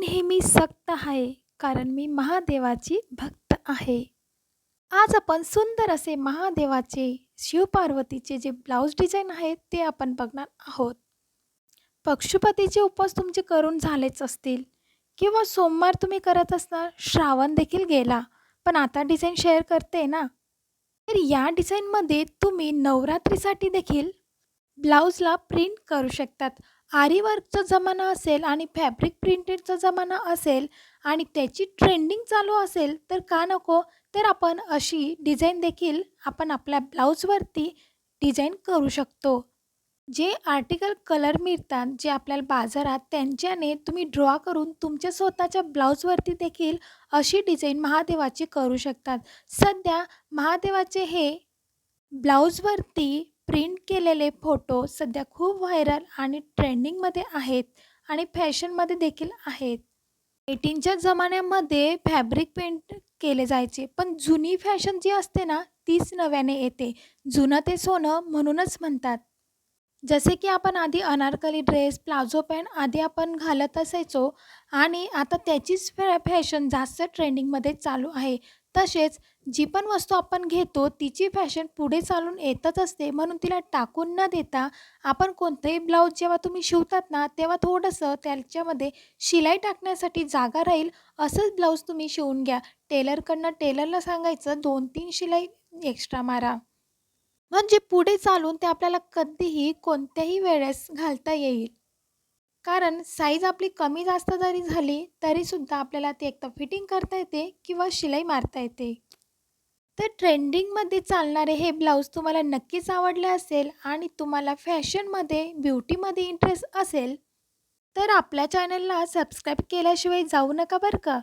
नेहमी सक्त आहे कारण मी महादेवाची भक्त आहे. आज आपण सुंदर असे महादेवाचे शिवपार्वतीचे जे ब्लाऊज डिझाईन आहेत ते आपण बघणार आहोत. पक्षुपतीचे उपवास तुमचे करून झालेच असतील किंवा सोमवार तुम्ही करत असणार श्रावण देखील गेला पण आता डिझाईन शेअर करते ना? तर या डिझाईनमध्ये तुम्ही नवरात्रीसाठी देखील ब्लाऊजला प्रिंट करू शकतात. आरी वर्कचा जमाना असेल आणि फॅब्रिक प्रिंटेडचा जमाना असेल आणि त्याची ट्रेंडिंग चालू असेल तर का नको? तर आपण अशी डिझाईन देखील आपण आपल्या ब्लाऊजवरती डिझाईन करू शकतो. जे आर्टिकल कलर मिळतात जे आपल्याला बाजारात त्यांच्याने तुम्ही ड्रॉ करून तुमच्या स्वतःच्या ब्लाऊजवरती देखील अशी डिझाईन महादेवाची करू शकतात. सध्या महादेवाचे हे ब्लाऊजवरती प्रिंट केलेले फोटो सध्या खूप व्हायरल आणि ट्रेंडिंगमध्ये आहेत आणि फॅशनमध्ये देखील आहेत. एटीनच्या जमान्यामध्ये फॅब्रिक पेंट केले जायचे पण जुनी फॅशन जी असते ना तीच नव्याने येते. जुनं ते सोनं म्हणूनच म्हणतात. जसे की आपण आधी अनारकली ड्रेस प्लाझो पॅन्ट आधी आपण घालत असायचो आणि आता त्याचीच फॅ फॅशन जास्त ट्रेंडिंगमध्ये चालू आहे. तसेच जी पण वस्तू आपण घेतो तिची फॅशन पुढे चालून येतच असते. म्हणून तिला टाकून न देता आपण कोणतंही ब्लाऊज जेव्हा तुम्ही शिवतात ना तेव्हा थोडंसं त्याच्यामध्ये शिलाई टाकण्यासाठी जागा राहील असंच ब्लाऊज तुम्ही शिवून घ्या. टेलरकडनं टेलरला सांगायचं दोन तीन शिलाई एक्स्ट्रा मारा. म्हणजे पुढे चालून ते आपल्याला कधीही कोणत्याही वेळेस घालता येईल. कारण साईज आपली कमी जास्त जरी झाली तरीसुद्धा आपल्याला ती एकतर फिटिंग करता येते किंवा शिलाई मारता येते. तर ट्रेंडिंगमध्ये चालणारे हे ब्लाऊज तुम्हाला नक्कीच आवडले असेल आणि तुम्हाला फॅशनमध्ये ब्युटीमध्ये इंटरेस्ट असेल तर आपल्या चॅनलला सबस्क्राईब केल्याशिवाय जाऊ नका बरं का.